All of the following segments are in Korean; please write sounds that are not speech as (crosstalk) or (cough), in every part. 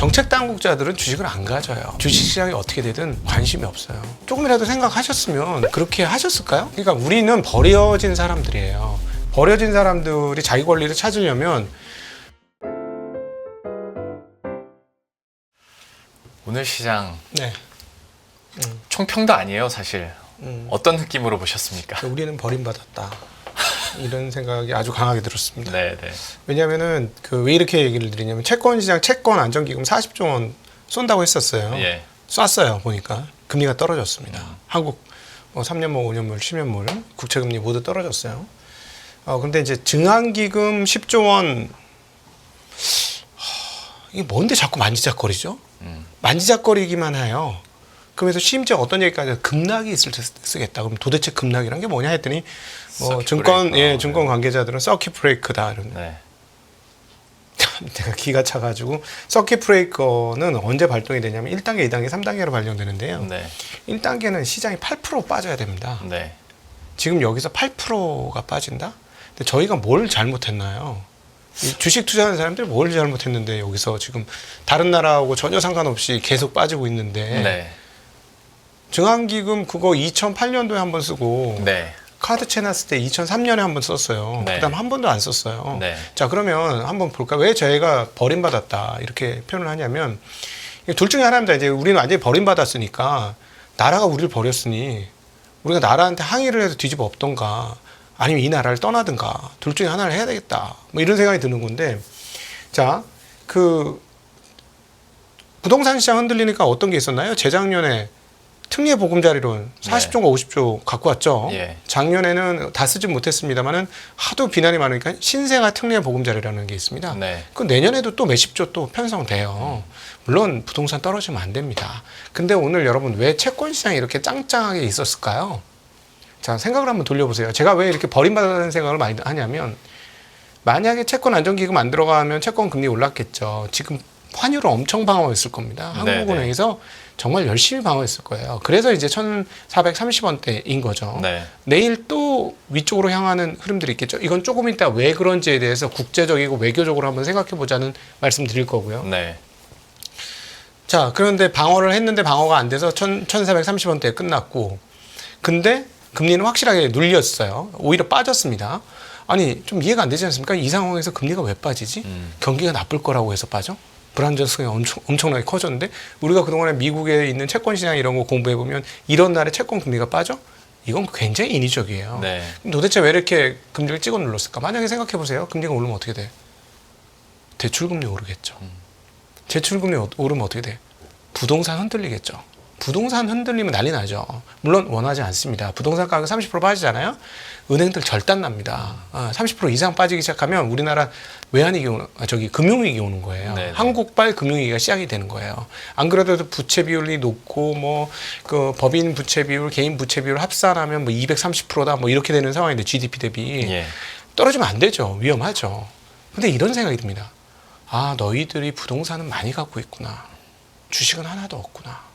정책 당국자들은 주식을 안 가져요. 주식 시장이 어떻게 되든 관심이 없어요. 조금이라도 생각하셨으면 그렇게 하셨을까요? 그러니까 우리는 버려진 사람들이에요. 버려진 사람들이 자기 권리를 찾으려면 오늘 시장 네. 총평도 아니에요, 사실. 음. 어떤 느낌으로 보셨습니까? 우리는 버림받았다. 이런 생각이 아주 강하게 들었습니다. 네, 네. 왜냐하면은 그 왜 이렇게 얘기를 드리냐면 채권 시장 채권 안정기금 40조 원 쏜다고 했었어요. 예. 쐈어요 보니까 금리가 떨어졌습니다. 한국 뭐 3년물, 5년물, 10년물 국채금리 모두 떨어졌어요. 어 근데 이제 증안기금 10조 원 하, 이게 뭔데 자꾸 만지작거리죠? 음. 만지작거리기만 해요. 그러면서 심지어 어떤 얘기까지 급락이 있을 때 쓰겠다. 그럼 도대체 급락이란 게 뭐냐 했더니 뭐 증권 브레이커. 예 증권 관계자들은 서킷 브레이크다 이런 네. (laughs) 내가 기가 차가지고 서킷 브레이커는 언제 발동이 되냐면 1단계, 2단계, 3단계로 발령되는데요. 네. 1단계는 시장이 8% 빠져야 됩니다. 네. 지금 여기서 8%가 빠진다? 근데 저희가 뭘 잘못했나요? 이 주식 투자하는 사람들이 뭘 잘못했는데 여기서 지금 다른 나라하고 전혀 상관없이 계속 빠지고 있는데 네. 증안기금 그거 2008년도에 한 번 쓰고 네. 카드 채놨을 때 2003년에 한 번 썼어요. 네. 그다음 한 번도 안 썼어요. 네. 자 그러면 한번 볼까? 왜 저희가 버림받았다 이렇게 표현을 하냐면 둘 중에 하나입니다. 이제 우리는 완전히 버림받았으니까 나라가 우리를 버렸으니 우리가 나라한테 항의를 해서 뒤집어 엎던가 아니면 이 나라를 떠나든가 둘 중에 하나를 해야 되겠다. 뭐 이런 생각이 드는 건데 자 그 부동산 시장 흔들리니까 어떤 게 있었나요? 재작년에 특례 보금자리론 40조인가 50조 갖고 왔죠. 예. 작년에는 다 쓰진 못했습니다만은 하도 비난이 많으니까 신생아 특례 보금자리라는 게 있습니다. 네. 그 내년에도 또 몇십조 또 편성돼요. 물론 부동산 떨어지면 안 됩니다. 근데 오늘 여러분 왜 채권 시장이 이렇게 짱짱하게 있었을까요? 자 생각을 한번 돌려보세요. 제가 왜 이렇게 버림받았다는 생각을 많이 하냐면 만약에 채권 안정기금 안 들어가면 채권 금리 올랐겠죠. 지금 환율을 엄청 방어했을 겁니다. 네, 한국은행에서 정말 열심히 방어했을 거예요. 그래서 이제 1,430원대인 거죠. 네. 내일 또 위쪽으로 향하는 흐름들이 있겠죠. 이건 조금 이따 왜 그런지에 대해서 국제적이고 외교적으로 한번 생각해 보자는 말씀 드릴 거고요. 네. 자, 그런데 방어를 했는데 방어가 안 돼서 1,430원대에 끝났고, 근데 금리는 확실하게 눌렸어요. 오히려 빠졌습니다. 아니, 좀 이해가 안 되지 않습니까? 이 상황에서 금리가 왜 빠지지? 음. 경기가 나쁠 거라고 해서 빠져? 불안정성이 엄청, 엄청나게 커졌는데, 우리가 그동안에 미국에 있는 채권 시장 이런 거 공부해 보면, 이런 날에 채권 금리가 빠져? 이건 굉장히 인위적이에요. 네. 도대체 왜 이렇게 금리를 찍어 눌렀을까? 만약에 생각해 보세요. 금리가 오르면 어떻게 돼? 대출 금리 오르겠죠. 대출 금리 오- 오르면 어떻게 돼? 부동산 흔들리겠죠. 부동산 흔들리면 난리 나죠. 물론 원하지 않습니다. 부동산 가격 30% 빠지잖아요. 은행들 절단 납니다. 아, 30% 이상 빠지기 시작하면 우리나라 외환위기 오는, 아, 저기 금융위기 오는 거예요. 네네. 한국발 금융위기가 시작이 되는 거예요. 안 그래도 부채 비율이 높고 뭐 그 법인 부채 비율, 개인 부채 비율 합산하면 뭐 230%다 뭐 이렇게 되는 상황인데 GDP 대비 예. 떨어지면 안 되죠. 위험하죠. 근데 이런 생각이 듭니다. 아, 너희들이 부동산은 많이 갖고 있구나. 주식은 하나도 없구나.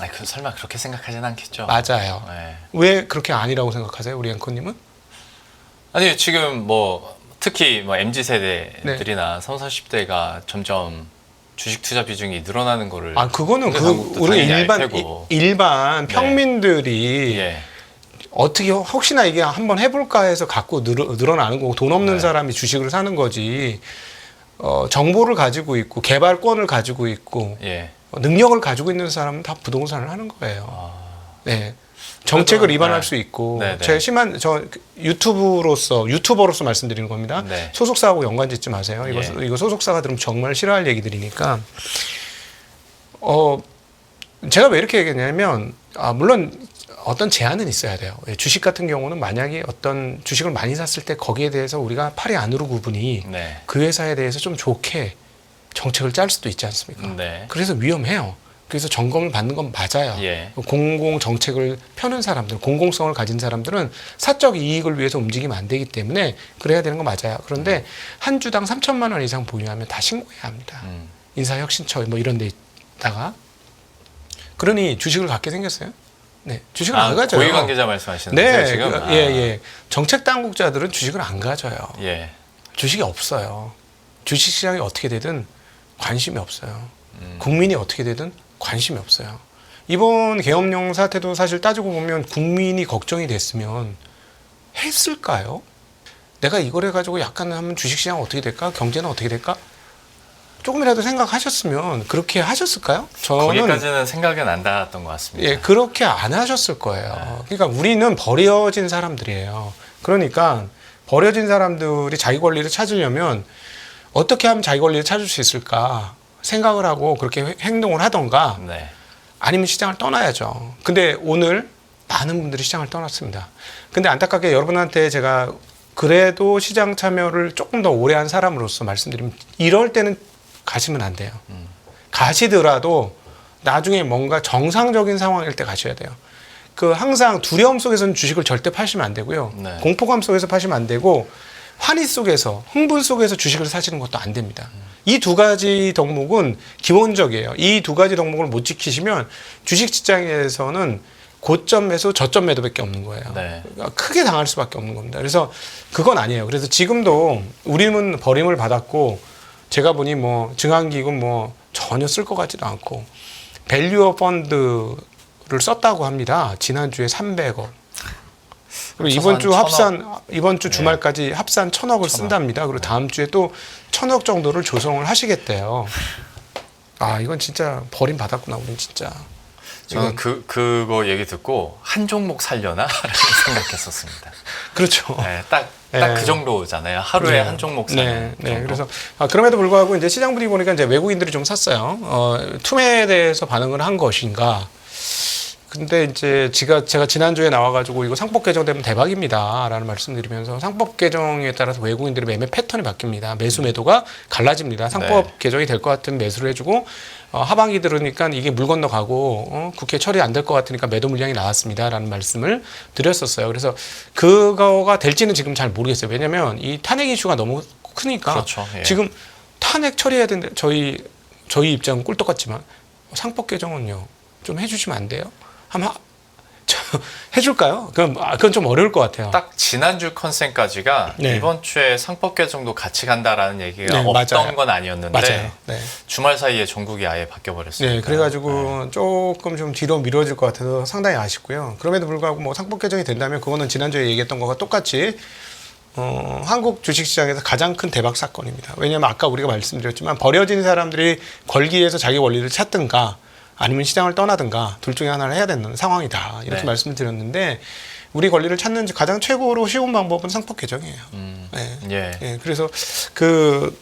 아, 그 설마 그렇게 생각하진 않겠죠. 맞아요. 네. 왜 그렇게 아니라고 생각하세요, 우리 앵커님은? 아니 지금 뭐 특히 뭐 mz 세대들이나 3, 40대가 점점 주식 투자 비중이 늘어나는 거를 아, 그거는 그 한국도 우리 당연히 알 일반 테고. 이- 일반 네. 평민들이 예. 어떻게 혹시나 이게 한번 해볼까 해서 갖고 늘어, 늘어나는 거고 돈 없는 네. 사람이 주식을 사는 거지. 어, 정보를 가지고 있고 개발권을 가지고 있고 예. 어, 능력을 가지고 있는 사람은 다 부동산을 하는 거예요. 아, 네. 정책을 그래도, 위반할 네. 수 있고 네, 네. 제 심한 저 유튜브로서 유튜버로서 말씀드리는 겁니다. 네. 소속사하고 연관 짓지 마세요. 이거 예. 이거 소속사가 들으면 정말 싫어할 얘기들이니까 어 제가 왜 이렇게 얘기했냐면 아 물론 어떤 제한은 있어야 돼요. 예, 주식 같은 경우는 만약에 어떤 주식을 많이 샀을 때 거기에 대해서 우리가 팔이 안으로 구분이 네. 그 회사에 대해서 좀 좋게 정책을 짤 수도 있지 않습니까? 네. 그래서 위험해요. 그래서 점검을 받는 건 맞아요. 예. 공공 정책을 펴는 사람들, 공공성을 가진 사람들은 사적 이익을 위해서 움직이면 안 되기 때문에 그래야 되는 거 맞아요. 그런데 한 주당 3천만 원 이상 보유하면 다 신고해야 합니다. 음. 인사혁신처 뭐 이런 데다가 그러니 주식을 갖게 생겼어요. 네, 주식을 아, 안 가져요. 고위 관계자 말씀하시는 네, 거죠 지금? 그, 아. 예, 예. 정책 당국자들은 주식을 안 가져요. 예. 주식이 없어요. 주식 시장이 어떻게 되든 관심이 없어요. 음. 국민이 어떻게 되든 관심이 없어요. 이번 계엄령 사태도 사실 따지고 보면 국민이 걱정이 됐으면 했을까요? 내가 이걸 해가지고 약간 하면 주식시장 어떻게 될까? 경제는 어떻게 될까? 조금이라도 생각하셨으면 그렇게 하셨을까요? 저는 거기까지는 생각은 안 닿았던 것 같습니다. 예, 그렇게 안 하셨을 거예요. 그러니까 우리는 버려진 사람들이에요. 그러니까 버려진 사람들이 자기 권리를 찾으려면 어떻게 하면 자기 권리를 찾을 수 있을까 생각을 하고 그렇게 회- 행동을 하던가 네. 아니면 시장을 떠나야죠. 근데 오늘 많은 분들이 시장을 떠났습니다. 근데 안타깝게 여러분한테 제가 그래도 시장 참여를 조금 더 오래 한 사람으로서 말씀드리면 이럴 때는 가시면 안 돼요. 가시더라도 나중에 뭔가 정상적인 상황일 때 가셔야 돼요. 그 항상 두려움 속에서는 주식을 절대 파시면 안 되고요. 네. 공포감 속에서 파시면 안 되고 환희 속에서 흥분 속에서 주식을 사시는 것도 안 됩니다. 이 두 가지 덕목은 기본적이에요. 이 두 가지 덕목을 못 지키시면 주식 시장에서는 고점 매수, 저점 매도밖에 없는 거예요. 네. 그러니까 크게 당할 수밖에 없는 겁니다. 그래서 그건 아니에요. 그래서 지금도 우리는 버림을 받았고 제가 보니 뭐 증한기금 뭐 전혀 쓸 것 같지도 않고 밸류어 펀드를 썼다고 합니다. 지난주에 300억. 그리고 이번 주 합산 이번 주 네. 주말까지 합산 천억을 천억. 쓴답니다. 그리고 다음 주에 또 천억 정도를 조성을 하시겠대요. 아 이건 진짜 버림 받았구나 우린 진짜. 저는 그 그거 얘기 듣고 한 종목 살려나라는 (laughs) 생각했었습니다. 그렇죠. 네, 딱딱 그 네. 정도잖아요. 하루에 네. 한 종목 네, 사는 네. 정도. 그래서 아, 그럼에도 불구하고 이제 시장 분위기 보니까 이제 외국인들이 좀 샀어요. 어, 투매에 대해서 반응을 한 것인가? 근데 이제 제가 제가 지난주에 나와가지고 이거 상법 개정되면 대박입니다 라는 말씀드리면서 상법 개정에 따라서 외국인들의 매매 패턴이 바뀝니다. 매수 매도가 갈라집니다. 상법 네. 개정이 될 것 같으면 매수를 해주고 어, 하반기 들으니까 이게 물 건너가고 어, 국회 처리 안 될 것 같으니까 매도 물량이 나왔습니다라는 말씀을 드렸었어요. 그래서 그거가 될지는 지금 잘 모르겠어요. 왜냐하면 이 탄핵 이슈가 너무 크니까 그렇죠. 예. 지금 탄핵 처리해야 되는데 저희 저희 입장은 꿀떡 같지만 상법 개정은요 좀 해주시면 안 돼요? 한번 (laughs) 해줄까요? 그건 아, 그건 좀 어려울 것 같아요. 딱 지난주 컨센까지가 네. 이번 주에 상법 개정도 같이 간다라는 얘기가 네, 없던 맞아요. 건 아니었는데 맞아요. 네. 주말 사이에 전국이 아예 바뀌어 버렸습니다. 네, 그래가지고 조금 좀 뒤로 미뤄질 것 같아서 상당히 아쉽고요. 그럼에도 불구하고 뭐 상법 개정이 된다면 그거는 지난주에 얘기했던 거가 똑같이 어, 한국 주식시장에서 가장 큰 대박 사건입니다. 왜냐하면 아까 우리가 말씀드렸지만 버려진 사람들이 걸기에서 자기 원리를 찾든가 아니면 시장을 떠나든가 둘 중에 하나를 해야 되는 상황이다 이렇게 네. 말씀을 드렸는데 우리 권리를 찾는 가장 최고로 쉬운 방법은 상법 개정이에요. 음, 네. 예. 예, 그래서 그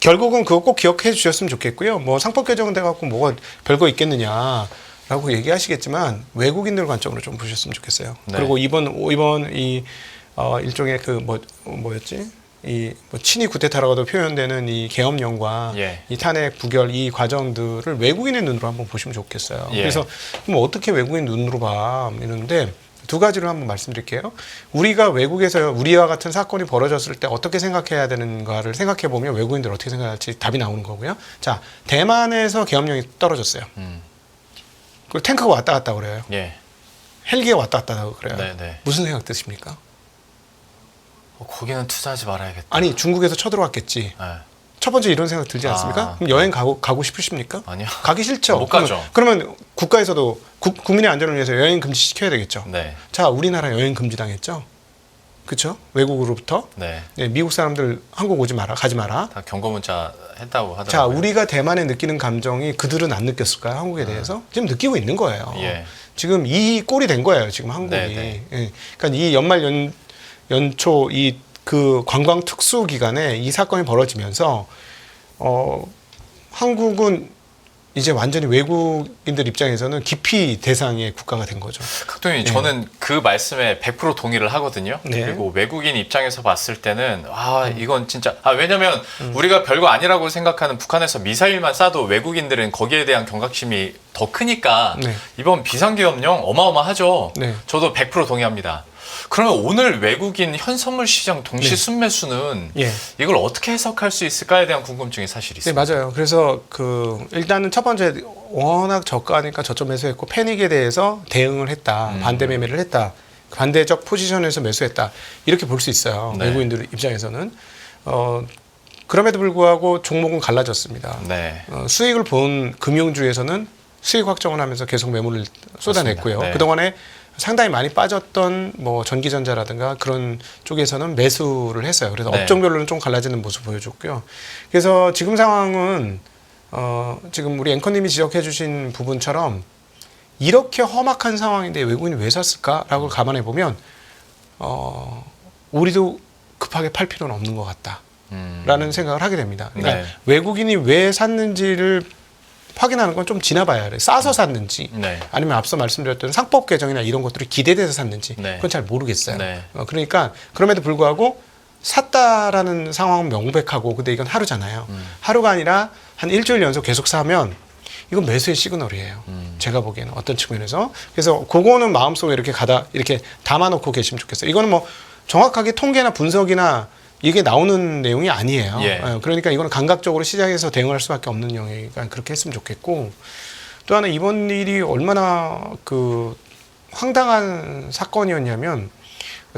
결국은 그거 꼭 기억해 주셨으면 좋겠고요. 뭐 상법 개정은 돼갖고 뭐가 별거 있겠느냐 라고 얘기하시겠지만 외국인들 관점으로 좀 보셨으면 좋겠어요. 네. 그리고 이번 이번 이 어, 일종의 그 뭐 뭐였지? 이 뭐 친위 쿠데타라고도 표현되는 이 계엄령과 예. 이 탄핵 부결 이 과정들을 외국인의 눈으로 한번 보시면 좋겠어요. 예. 그래서 그럼 어떻게 외국인 눈으로 봐 이러는데 두 가지를 한번 말씀드릴게요. 우리가 외국에서 우리와 같은 사건이 벌어졌을 때 어떻게 생각해야 되는가를 생각해 보면 외국인들 어떻게 생각할지 답이 나오는 거고요. 자, 대만에서 계엄령이 떨어졌어요. 음, 그리고 탱크가 왔다 갔다 그래요. 예. 헬기가 왔다 갔다 그래요. 네, 네. 무슨 생각 드십니까? 어, 거기는 투자하지 말아야겠다. 아니 중국에서 쳐들어왔겠지. 네. 첫 번째 이런 생각 들지 않습니까? 아. 그럼 여행 가고 가고 싶으십니까? 아니요. 가기 싫죠. 못 그러면- 가죠. 그러면 국가에서도 국, 국민의 안전을 위해서 여행 금지 시켜야 되겠죠. 네. 자, 우리나라 여행 금지 당했죠. 그렇죠? 외국으로부터 네. 네, 미국 사람들 한국 오지 마라, 가지 마라. 다 경고 문자 했다고 하더라고요. 자, 우리가 대만에 느끼는 감정이 그들은 안 느꼈을까요? 한국에 대해서 지금 느끼고 있는 거예요. 예. 지금 이 꼴이 된 거예요. 지금 한국이. 네, 네. 예. 그러니까 이 연말 연 연초 이 그 관광 특수 기간에 이 사건이 벌어지면서 어 한국은 이제 완전히 외국인들 입장에서는 기피 대상의 국가가 된 거죠. 각동님 저는 그 말씀에 100% 동의를 하거든요. 네. 그리고 외국인 입장에서 봤을 때는 아 이건 진짜 아 왜냐면 우리가 별거 아니라고 생각하는 북한에서 미사일만 쏴도 외국인들은 거기에 대한 경각심이 더 크니까 네. 이번 비상계엄령 어마어마하죠. 네. 저도 100% 동의합니다. 그러면 오늘 외국인 현선물 시장 동시 네. 순매수는 예. 이걸 어떻게 해석할 수 있을까에 대한 궁금증이 사실 네, 있습니다. 맞아요. 그래서 그 일단은 첫 번째 워낙 저가니까 저점 매수했고 패닉에 대해서 대응을 했다. 음. 반대 매매를 했다. 반대적 포지션에서 매수했다. 이렇게 볼 수 있어요. 네. 외국인들 입장에서는 어 그럼에도 불구하고 종목은 갈라졌습니다. 네. 어, 수익을 본 금융주에서는 수익 확정을 하면서 계속 매물을 쏟아냈고요. 네. 그동안에 상당히 많이 빠졌던 뭐 전기전자라든가 그런 쪽에서는 매수를 했어요. 그래서 네. 업종별로는 좀 갈라지는 모습 보여줬고요. 그래서 지금 상황은 어, 지금 우리 앵커님이 지적해 주신 부분처럼 이렇게 험악한 상황인데 외국인이 왜 샀을까라고 감안해 보면 어, 우리도 급하게 팔 필요는 없는 것 같다. 음. 라는 생각을 하게 됩니다. 그러니까 네. 외국인이 왜 샀는지를 확인하는 건 좀 지나봐야 돼. 싸서 샀는지 네. 아니면 앞서 말씀드렸던 상법 개정이나 이런 것들이 기대돼서 샀는지 네. 그건 잘 모르겠어요. 네. 어, 그러니까 그럼에도 불구하고 샀다라는 상황은 명백하고 근데 이건 하루잖아요. 음. 하루가 아니라 한 일주일 연속 계속 사면 이건 매수의 시그널이에요. 음. 제가 보기에는 어떤 측면에서 그래서 그거는 마음속에 이렇게 가다 이렇게 담아놓고 계시면 좋겠어요. 이거는 뭐 정확하게 통계나 분석이나 이게 나오는 내용이 아니에요. 예. 어, 그러니까 이거는 감각적으로 시장에서 대응할 수밖에 없는 영역이니까 그렇게 했으면 좋겠고 또 하나 이번 일이 얼마나 그 황당한 사건이었냐면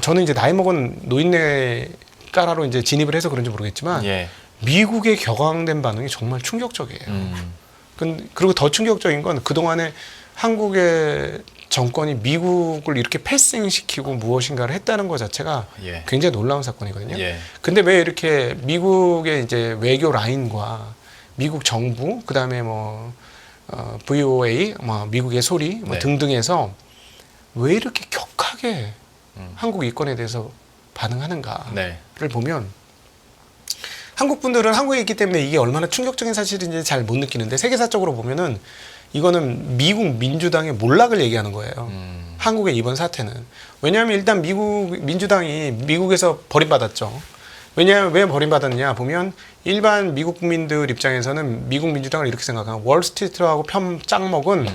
저는 이제 나이 먹은 노인네 까라로 이제 진입을 해서 그런지 모르겠지만 예. 미국의 격앙된 반응이 정말 충격적이에요. 음. 근- 그리고 더 충격적인 건 그동안에 한국의 정권이 미국을 이렇게 패싱시키고 무엇인가를 했다는 것 자체가 예. 굉장히 놀라운 사건이거든요. 예. 근데 왜 이렇게 미국의 이제 외교 라인과 미국 정부 그다음에 뭐 어, VOA 뭐 미국의 소리 뭐 네. 등등에서 왜 이렇게 격하게 음. 한국 이권에 대해서 반응하는가를 네. 보면 한국 분들은 한국에 있기 때문에 이게 얼마나 충격적인 사실인지 잘 못 느끼는데 세계사적으로 보면은 이거는 미국 민주당의 몰락을 얘기하는 거예요. 음. 한국의 이번 사태는 왜냐하면 일단 미국 민주당이 미국에서 버림받았죠. 왜냐하면 왜 버림받았냐 보면 일반 미국 국민들 입장에서는 미국 민주당을 이렇게 생각하고 월스트리트하고 편 짝 먹은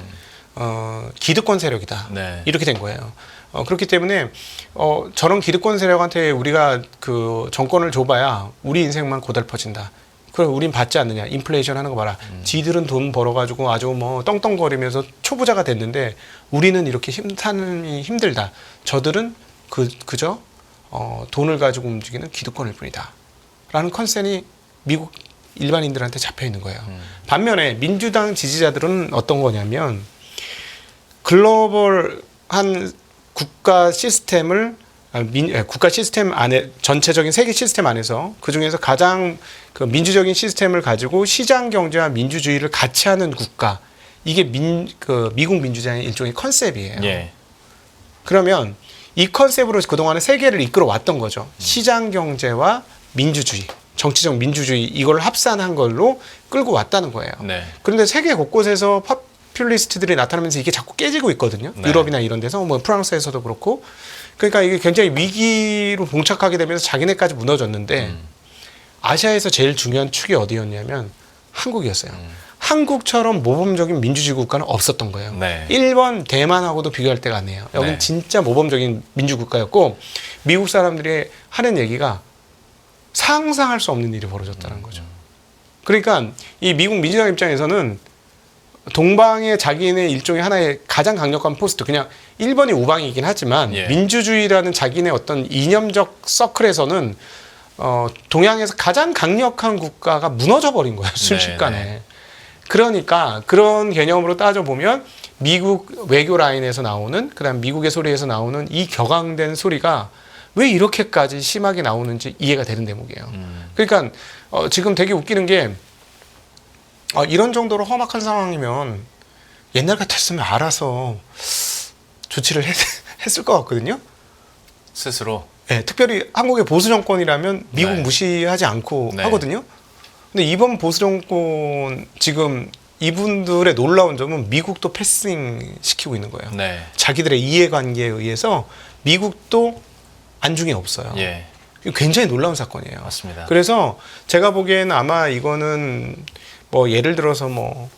어, 기득권 세력이다. 네. 이렇게 된 거예요. 어, 그렇기 때문에 어, 저런 기득권 세력한테 우리가 그 정권을 줘봐야 우리 인생만 고달퍼진다. 그럼 우린 받지 않느냐. 인플레이션 하는 거 봐라. 지들은 돈 벌어가지고 아주 뭐 떵떵거리면서 초부자가 됐는데 우리는 이렇게 힘, 삶이 힘들다. 저들은 그, 그저 어, 돈을 가지고 움직이는 기득권일 뿐이다. 라는 컨센이 미국 일반인들한테 잡혀 있는 거예요. 반면에 민주당 지지자들은 어떤 거냐면 글로벌한 국가 시스템을 아, 민, 예, 국가 시스템 안에 전체적인 세계 시스템 안에서 그 중에서 가장 그 민주적인 시스템을 가지고 시장 경제와 민주주의를 같이 하는 국가 이게 민 그 미국 민주주의의 일종의 컨셉이에요. 예. 그러면 이 컨셉으로 그동안에 세계를 이끌어 왔던 거죠. 시장 경제와 민주주의, 정치적 민주주의 이걸 합산한 걸로 끌고 왔다는 거예요. 네. 그런데 세계 곳곳에서 퍼퓰리스트들이 나타나면서 이게 자꾸 깨지고 있거든요. 네. 유럽이나 이런 데서 뭐 프랑스에서도 그렇고. 그러니까 이게 굉장히 위기로 봉착하게 되면서 자기네까지 무너졌는데 음. 아시아에서 제일 중요한 축이 어디였냐면 한국이었어요. 한국처럼 모범적인 민주주의 국가는 없었던 거예요. 네. 일본, 대만하고도 비교할 때가 아니에요. 여긴 네. 진짜 모범적인 민주 국가였고 미국 사람들이 하는 얘기가 상상할 수 없는 일이 벌어졌다는 거죠. 그러니까 이 미국 민주당 입장에서는 동방의 자기네 일종의 하나의 가장 강력한 포스트 그냥 1번이 우방이긴 하지만 예. 민주주의라는 자기네 어떤 이념적 서클에서는 어, 동양에서 가장 강력한 국가가 무너져 버린 거예요 순식간에. 네, 그러니까 그런 개념으로 따져 보면 미국 외교 라인에서 나오는 그다음 미국의 소리에서 나오는 이 격앙된 소리가 왜 이렇게까지 심하게 나오는지 이해가 되는 대목이에요. 음. 그러니까 어, 지금 되게 웃기는 게 어, 이런 정도로 험악한 상황이면 옛날 같았으면 알아서 조치를 했, (laughs) 했을 것 같거든요. 스스로. 네, 특별히 한국의 보수 정권이라면 미국 네. 무시하지 않고 네. 하거든요. 근데 이번 보수 정권 지금 이분들의 놀라운 점은 미국도 패싱 시키고 있는 거예요. 네. 자기들의 이해관계에 의해서 미국도 안중에 없어요. 예. 굉장히 놀라운 사건이에요. 맞습니다. 그래서 제가 보기에는 아마 이거는 뭐 예를 들어서 뭐 어,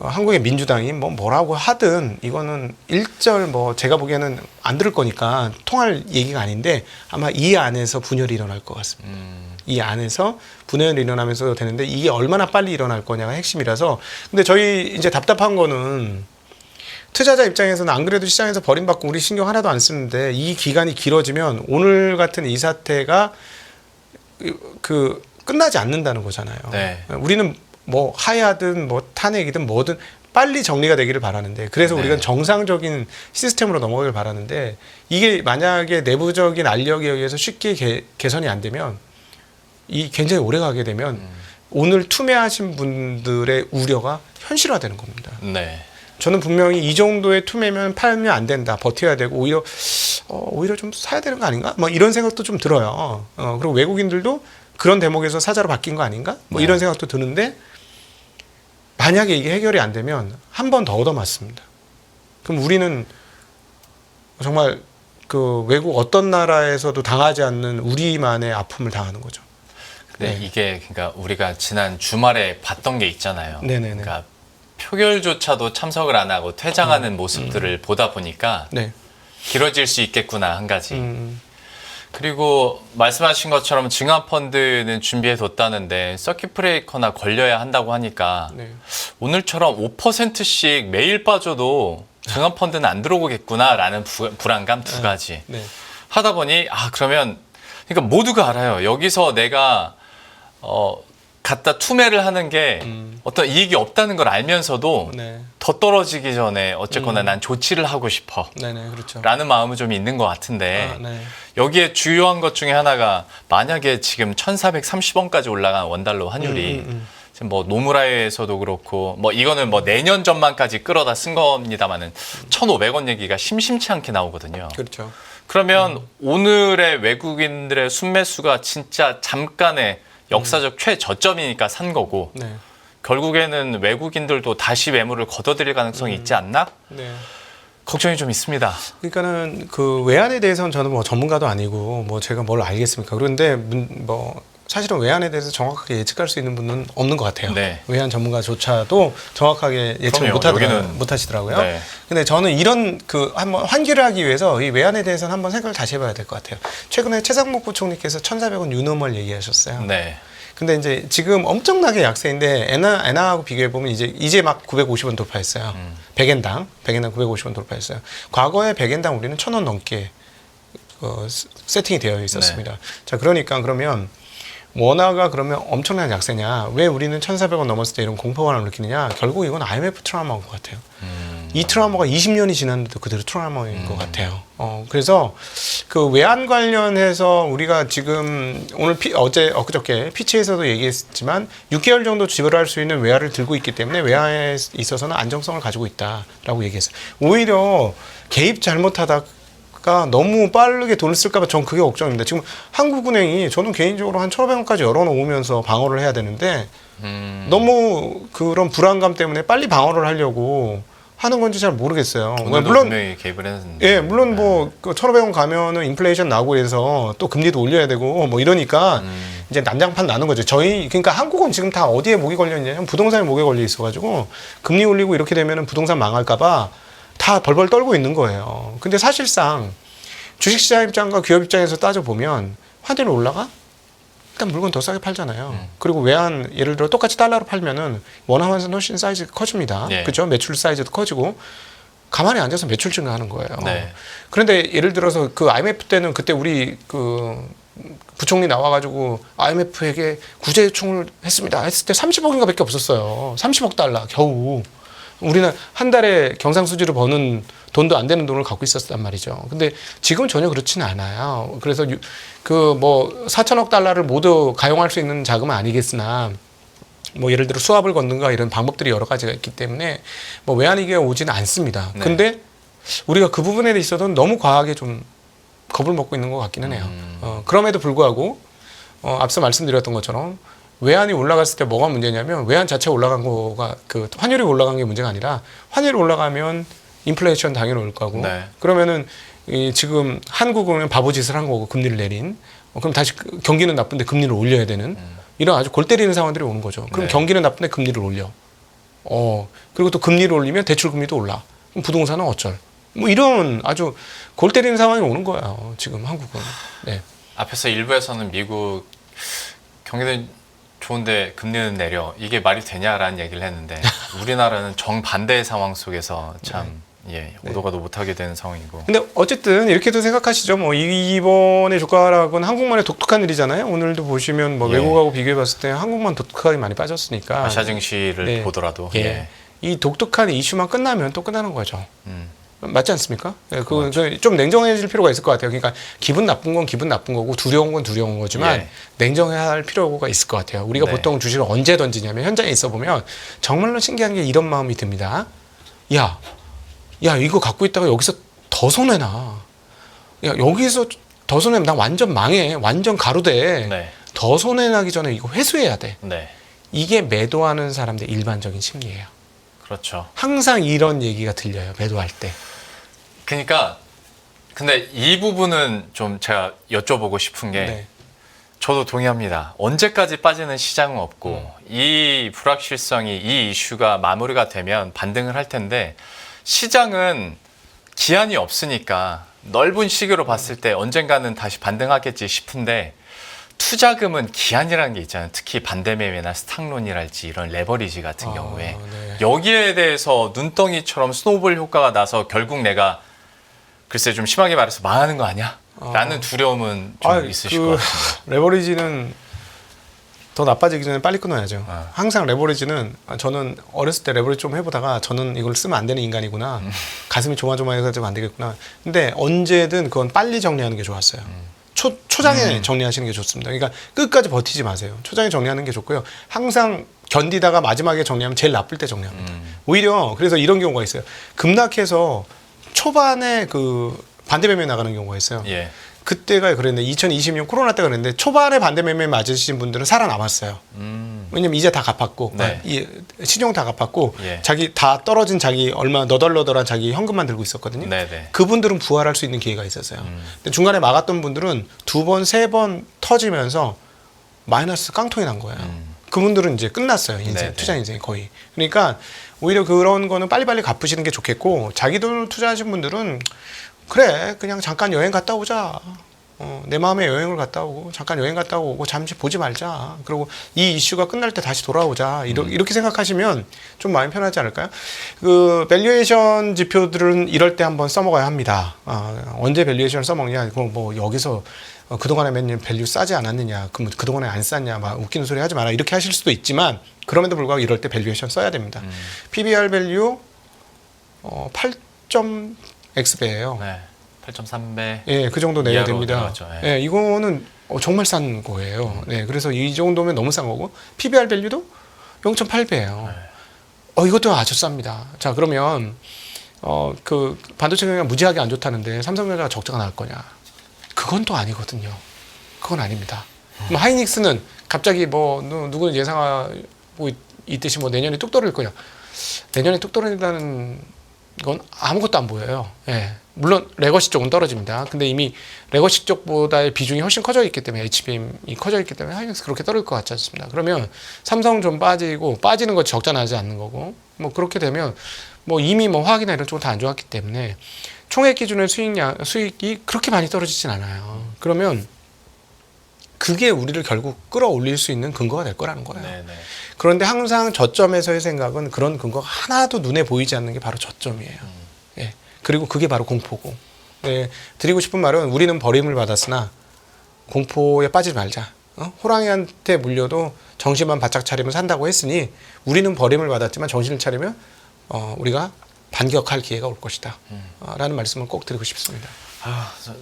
한국의 민주당이 뭐 뭐라고 하든 이거는 일절 뭐 제가 보기에는 안 들을 거니까 통할 얘기가 아닌데 아마 이 안에서 분열이 일어날 것 같습니다. 음. 이 안에서 분열이 일어나면서 되는데 이게 얼마나 빨리 일어날 거냐가 핵심이라서 근데 저희 이제 답답한 거는 투자자 입장에서는 안 그래도 시장에서 버림받고 우리 신경 하나도 안 쓰는데 이 기간이 길어지면 오늘 같은 이 사태가 그 끝나지 않는다는 거잖아요. 네. 우리는 뭐 하야든 뭐 탄핵이든 뭐든 빨리 정리가 되기를 바라는데 그래서 네. 우리가 정상적인 시스템으로 넘어가길 바라는데 이게 만약에 내부적인 알력에 의해서 쉽게 개, 개선이 안 되면 이 굉장히 오래 가게 되면 음. 오늘 투매하신 분들의 우려가 현실화되는 겁니다. 네. 저는 분명히 이 정도의 투매면 팔면 안 된다, 버텨야 되고 오히려 어, 오히려 좀 사야 되는 거 아닌가? 뭐 이런 생각도 좀 들어요. 어, 그리고 외국인들도 그런 대목에서 사자로 바뀐 거 아닌가? 뭐 네. 이런 생각도 드는데 만약에 이게 해결이 안 되면 한 번 더 얻어맞습니다. 그럼 우리는 정말 그 외국 어떤 나라에서도 당하지 않는 우리만의 아픔을 당하는 거죠. 근데 네. 이게 그러니까 우리가 지난 주말에 봤던 게 있잖아요. 네네네. 그러니까 표결조차도 참석을 안 하고 퇴장하는 모습들을 보다 보니까 네. 길어질 수 있겠구나 한 가지. 음, 그리고 말씀하신 것처럼 증화 펀드는 준비해 뒀다는데 서킷 브레이커나 걸려야 한다고 하니까 네. 오늘처럼 5%씩 매일 빠져도 증화 펀드는 안 들어오겠구나라는 부, 불안감 두 가지. 네. 하다 보니 아 그러면 그러니까 모두가 알아요. 여기서 내가 어 갖다 투매를 하는 게 음. 어떤 이익이 없다는 걸 알면서도 네. 더 떨어지기 전에 어쨌거나 음. 난 조치를 하고 싶어. 네네 그렇죠. 라는 마음은 좀 있는 것 같은데 아, 네. 여기에 주요한 것 중에 하나가 만약에 지금 1430원까지 올라간 원달러 환율이 음, 음, 음. 지금 뭐 노무라에서도 그렇고 뭐 이거는 뭐 내년 전만까지 끌어다 쓴 겁니다만은 1,500원 얘기가 심심치 않게 나오거든요. 그렇죠. 그러면 오늘의 외국인들의 순매수가 진짜 잠깐의 역사적 최저점이니까 산 거고 네. 결국에는 외국인들도 다시 매물을 걷어들일 가능성이 있지 않나? 네. 걱정이 좀 있습니다. 그러니까는 그 외환에 대해서는 저는 뭐 전문가도 아니고 뭐 제가 뭘 알겠습니까? 그런데 문- 뭐 사실은 외환에 대해서 정확하게 예측할 수 있는 분은 없는 것 같아요. 네. 외환 전문가조차도 정확하게 예측을 여기는- 못 하시더라고요. 네. 근데 저는 이런 그 한번 환기를 하기 위해서 이 외환에 대해서는 한번 생각을 다시 해봐야 될 것 같아요. 최근에 최상목 부총리께서 1,400원 유노멀 얘기하셨어요. 네. 근데 이제 지금 엄청나게 약세인데 엔화 엔화하고 비교해 보면 이제 이제 막 950원 돌파했어요. 음. 100엔당 100엔당 950원 돌파했어요. 과거에 100엔당 우리는 1,000원 넘게 어, 스- 세팅이 되어 있었습니다. 네. 자 그러니까 그러면 원화가 그러면 엄청난 약세냐? 왜 우리는 1,400원 넘었을 때 이런 공포감을 느끼느냐? 결국 이건 IMF 트라우마인 것 같아요. 음. 이 트라우마가 20년이 지났는데도 그대로 트라우마인 음. 것 같아요. 어, 그래서 그 외환 관련해서 우리가 지금 오늘 피, 어제 엊그저께 피치에서도 얘기했지만 6개월 정도 지불할 수 있는 외화를 들고 있기 때문에 외화에 있어서는 안정성을 가지고 있다라고 얘기했어요. 오히려 개입 잘못하다 가 너무 빠르게 돈을 쓸까봐 전 그게 걱정입니다. 지금 한국은행이 저는 개인적으로 한 1,500원까지 열어놓으면서 방어를 해야 되는데 음. 너무 그런 불안감 때문에 빨리 방어를 하려고 하는 건지 잘 모르겠어요. 물론 개입을 했는데. 예, 물론 뭐 그 1,500원 가면은 인플레이션 나고 해서 또 금리도 올려야 되고 뭐 이러니까 음. 이제 난장판 나는 거죠. 저희 그러니까 한국은 지금 다 어디에 목이 걸려 있냐면 부동산에 목이 걸려 있어 가지고 금리 올리고 이렇게 되면은 부동산 망할까 봐 다 벌벌 떨고 있는 거예요. 근데 사실상 주식시장 입장과 기업 입장에서 따져 보면 환율이 올라가? 일단 물건 더 싸게 팔잖아요. 음. 그리고 외환 예를 들어 똑같이 달러로 팔면은 원화 환산 훨씬 사이즈가 커집니다. 네. 그죠? 매출 사이즈도 커지고 가만히 앉아서 매출 증가하는 거예요. 네. 그런데 예를 들어서 그 IMF 때는 그때 우리 그 부총리 나와가지고 IMF에게 구제 요청을 했습니다. 했을 때 30억인가밖에 없었어요. 30억 달러 겨우. 우리는 한 달에 경상수지로 버는 돈도 안 되는 돈을 갖고 있었단 말이죠. 근데 지금 전혀 그렇지는 않아요. 그래서 그 뭐 4천억 달러를 모두 가용할 수 있는 자금은 아니겠으나 뭐 예를 들어 수합을 걷는가 이런 방법들이 여러 가지가 있기 때문에 뭐 외환위기가 오지는 않습니다. 네. 근데 우리가 그 부분에 있어서는 너무 과하게 좀 겁을 먹고 있는 것 같기는 해요. 음. 어, 그럼에도 불구하고 어, 앞서 말씀드렸던 것처럼 외환이 올라갔을 때 뭐가 문제냐면 외환 자체가 올라간 거가 그 환율이 올라간 게 문제가 아니라 환율이 올라가면 인플레이션 당연히 올 거고 네. 그러면은 이 지금 한국은 바보짓을 한 거고 금리를 내린 어, 그럼 다시 그 경기는 나쁜데 금리를 올려야 되는 이런 아주 골 때리는 상황들이 오는 거죠. 그럼 네. 경기는 나쁜데 금리를 올려. 어 그리고 또 금리를 올리면 대출 금리도 올라. 그럼 부동산은 어쩔? 뭐 이런 아주 골 때리는 상황이 오는 거예요. 지금 한국은. 네. 앞에서 일부에서는 미국 경기는 좋은데 금리는 내려 이게 말이 되냐라는 얘기를 했는데 (laughs) 우리나라는 정반대의 상황 속에서 참 예, 네. 오도가도 못하게 되는 상황이고. 근데 어쨌든 이렇게도 생각하시죠. 뭐 이- 이번의 주가 하락은 한국만의 독특한 일이잖아요. 오늘도 보시면 뭐 예. 외국하고 비교해 봤을 때 한국만 독특하게 많이 빠졌으니까. 아시아 증시를 네. 보더라도 예. 예. 이 독특한 이슈만 끝나면 또 끝나는 거죠. 음, 맞지 않습니까? 예, 그, 그좀 냉정해질 필요가 있을 것 같아요. 그러니까 기분 나쁜 건 기분 나쁜 거고 두려운 건 두려운 거지만 예. 냉정해야 할 필요가 있을 것 같아요. 우리가 네. 보통 주식을 언제 던지냐면 현장에 있어 보면 정말로 신기한 게 이런 마음이 듭니다. 야, 야 이거 갖고 있다가 여기서 더 손해나. 야 여기서 더 손해면 나 완전 망해. 완전 가루돼. 네, 더 손해나기 전에 이거 회수해야 돼. 네, 이게 매도하는 사람들 일반적인 심리예요. 그렇죠. 항상 이런 얘기가 들려요. 매도할 때. 그러니까 근데 이 부분은 좀 제가 여쭤보고 싶은 게 네. 저도 동의합니다. 언제까지 빠지는 시장은 없고 음. 이 불확실성이 이 이슈가 마무리가 되면 반등을 할 텐데 시장은 기한이 없으니까 넓은 시기로 봤을 때 언젠가는 다시 반등하겠지 싶은데 투자금은 기한이라는 게 있잖아요. 특히 반대매매나 스탁론이랄지 이런 레버리지 같은 아, 경우에 네. 여기에 대해서 눈덩이처럼 스노우볼 효과가 나서 결국 내가 글쎄 좀 심하게 말해서 망하는 거 아니야? 라는 두려움은 좀 아, 있으실 그 것 같습니다. 레버리지는 더 나빠지기 전에 빨리 끊어야죠. 아. 항상 레버리지는 아, 저는 어렸을 때 레버리지 좀 해보다가 저는 이걸 쓰면 안 되는 인간이구나. 음. 가슴이 조마조마해가지고 안 되겠구나. 근데 언제든 그건 빨리 정리하는 게 좋았어요. 음. 초, 초장에 정리하시는 게 좋습니다. 그러니까 끝까지 버티지 마세요. 초장에 정리하는 게 좋고요. 항상 견디다가 마지막에 정리하면 제일 나쁠 때 정리합니다. 음. 오히려 그래서 이런 경우가 있어요. 급락해서 초반에 그 반대 매매 나가는 경우가 있어요. 예. 그때가 그랬는데 2020년 코로나 때가 그랬는데 초반에 반대 매매 맞으신 분들은 살아남았어요. 음. 왜냐면 이제 다 갚았고 네. 아, 이 신용 다 갚았고 예. 자기 다 떨어진 자기 얼마 너덜너덜한 자기 현금만 들고 있었거든요. 네네. 그분들은 부활할 수 있는 기회가 있었어요. 음. 근데 중간에 막았던 분들은 두 번, 세 번 터지면서 마이너스 깡통이 난 거예요. 음. 그분들은 이제 끝났어요. 인생, 네네. 투자 인생이 거의. 그러니까 오히려 그런 거는 빨리빨리 갚으시는 게 좋겠고 자기 돈을 투자하신 분들은 그래 그냥 잠깐 여행 갔다 오자. 어, 내 마음에 여행을 갔다 오고 잠깐 여행 갔다 오고 잠시 보지 말자. 그리고 이 이슈가 끝날 때 다시 돌아오자. 이러, 이렇게 생각하시면 좀 마음이 편하지 않을까요? 그 밸류에이션 지표들은 이럴 때 한번 써먹어야 합니다. 아, 언제 밸류에이션을 써먹냐? 그럼 뭐 여기서 어, 그동안에 맨날 밸류 싸지 않았느냐? 그럼 그동안에 안 쌌냐? 막 웃기는 소리 하지 마라. 이렇게 하실 수도 있지만 그럼에도 불구하고 이럴 때 밸류에이션 써야 됩니다. 음. PBR 밸류 어, 8.x배예요. 네. 8.3배. 예, 그 정도 내야 됩니다. 예. 예, 이거는 어, 정말 싼 거예요. 네, 그래서 이 정도면 너무 싼 거고 PBR 밸류도 0.8배예요. 네. 어, 이것도 아주 쌉니다. 자, 그러면 어, 그 반도체 경기가 무지하게 안 좋다는데 삼성전자가 적자가 날 거냐? 그건 또 아니거든요. 그건 아닙니다. 그럼 하이닉스는 갑자기 뭐 누, 누구는 예상하고 있, 있듯이 뭐 내년에 뚝 떨어질 거냐? 내년에 뚝 떨어진다는 건 아무것도 안 보여요. 예. 물론 레거시 쪽은 떨어집니다. 근데 이미 레거시 쪽보다의 비중이 훨씬 커져 있기 때문에 HBM이 커져 있기 때문에 하이닉스 그렇게 떨어질 것 같지 않습니다. 그러면 삼성 좀 빠지고 빠지는 거 적자 나지 않는 거고 뭐 그렇게 되면 뭐 이미 뭐 화학이나 이런 쪽은 다 안 좋았기 때문에 총액 기준의 수익량 수익이 그렇게 많이 떨어지진 않아요. 그러면 그게 우리를 결국 끌어올릴 수 있는 근거가 될 거라는 거예요. 네네. 그런데 항상 저점에서의 생각은 그런 근거가 하나도 눈에 보이지 않는 게 바로 저점이에요. 예. 그리고 그게 바로 공포고. 네. 드리고 싶은 말은 우리는 버림을 받았으나 공포에 빠지지 말자. 어? 호랑이한테 물려도 정신만 바짝 차리면 산다고 했으니 우리는 버림을 받았지만 정신을 차리면 어, 우리가 반격할 기회가 올 것이다. 어, 라는 말씀을 꼭 드리고 싶습니다. 아, 저-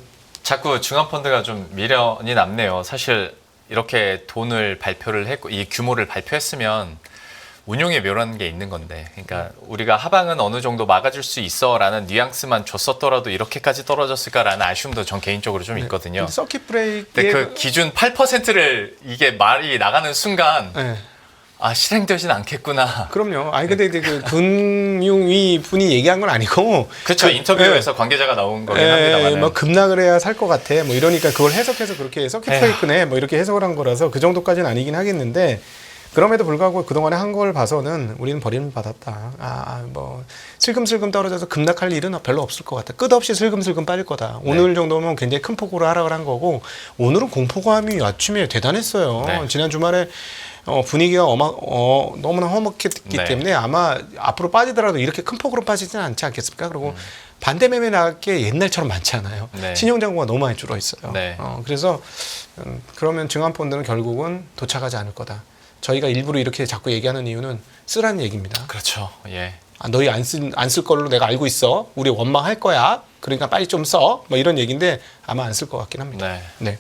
자꾸 중앙펀드가 좀 미련이 남네요. 사실 이렇게 돈을 발표를 했고 이 규모를 발표했으면 운용에 묘라는 게 있는 건데, 그러니까 우리가 하방은 어느 정도 막아줄 수 있어라는 뉘앙스만 줬었더라도 이렇게까지 떨어졌을까라는 아쉬움도 전 개인적으로 좀 있거든요. 근데 서킷 브레이크에 근데 그 기준 8%를 이게 말이 나가는 순간 예. 아 실행되진 않겠구나. 그럼요. 아니 근데 이제 그 금융위 분이 얘기한 건 아니고 그렇죠 그- 인터뷰에서 관계자가 나온 거긴 예, 합니다만. 뭐 급락을 해야 살 것 같아. 뭐 이러니까 그걸 해석해서 그렇게 서킷. 브레이크네. 뭐 이렇게 해석을 한 거라서 그 정도까지는 아니긴 하겠는데 그럼에도 불구하고 그동안에 한 걸 봐서는 우리는 버림을 받았다. 아, 뭐 슬금슬금 떨어져서 급락할 일은 별로 없을 것 같다. 끝없이 슬금슬금 빠질 거다. 네. 오늘 정도면 굉장히 큰 폭으로 하락을 한 거고 오늘은 공포감이 아침에 대단했어요. 네. 지난 주말에 어, 분위기가 어마, 어, 너무나 험악했기 네. 때문에 아마 앞으로 빠지더라도 이렇게 큰 폭으로 빠지지는 않지 않겠습니까? 그리고 반대 매매 나갈 게 옛날처럼 많지 않아요. 음. 네. 신용 잔고가 너무 많이 줄어 있어요. 네. 어, 그래서 음, 그러면 증환 펀드는 결국은 도착하지 않을 거다. 저희가 일부러 이렇게 자꾸 얘기하는 이유는 쓰라는 얘기입니다. 그렇죠. 예. 아, 너희 안 쓸 안 쓸 걸로 내가 알고 있어. 우리 원망할 거야. 그러니까 빨리 좀 써. 뭐 이런 얘기인데 아마 안 쓸 것 같긴 합니다. 네. 네.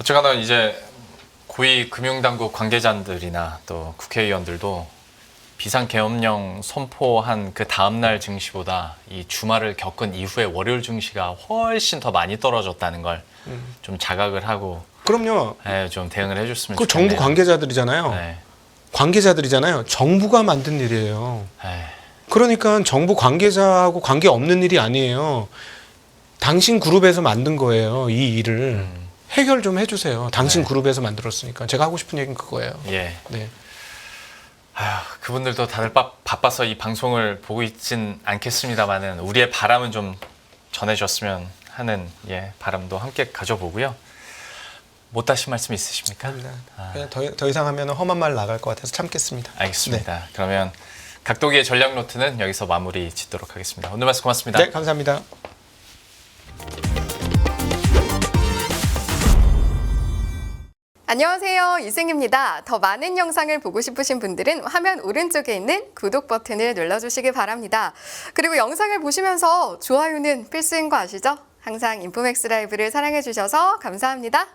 어쨌거나 이제 고위 금융당국 관계자들이나 또 국회의원들도 비상계엄령 선포한 그 다음날 증시보다 이 주말을 겪은 이후에 월요일 증시가 훨씬 더 많이 떨어졌다는 걸 좀 음. 자각을 하고 그럼요. 예, 좀 대응을 해줬으면 그 좋겠네요. 정부 관계자들이잖아요. 네. 관계자들이잖아요. 정부가 만든 일이에요. 예. 그러니까 정부 관계자하고 관계 없는 일이 아니에요. 당신 그룹에서 만든 거예요. 이 일을 음, 해결 좀 해주세요. 당신 네. 그룹에서 만들었으니까 제가 하고 싶은 얘기는 그거예요. 예. 네. 아휴, 그분들도 다들 바, 바빠서 이 방송을 보고 있진 않겠습니다만은 우리의 바람은 좀 전해줬으면 하는 예 바람도 함께 가져보고요. 못 하신 말씀 있으십니까? 아. 그냥 더, 더 이상 하면 험한 말 나갈 것 같아서 참겠습니다. 알겠습니다. 그러면 각도기의 전략 노트는 여기서 마무리 짓도록 하겠습니다. 오늘 말씀 고맙습니다. 네, 감사합니다. 안녕하세요. 이승입니다. 더 많은 영상을 보고 싶으신 분들은 화면 오른쪽에 있는 구독 버튼을 눌러주시기 바랍니다. 그리고 영상을 보시면서 좋아요는 필수인 거 아시죠? 항상 인포맥스 라이브를 사랑해주셔서 감사합니다.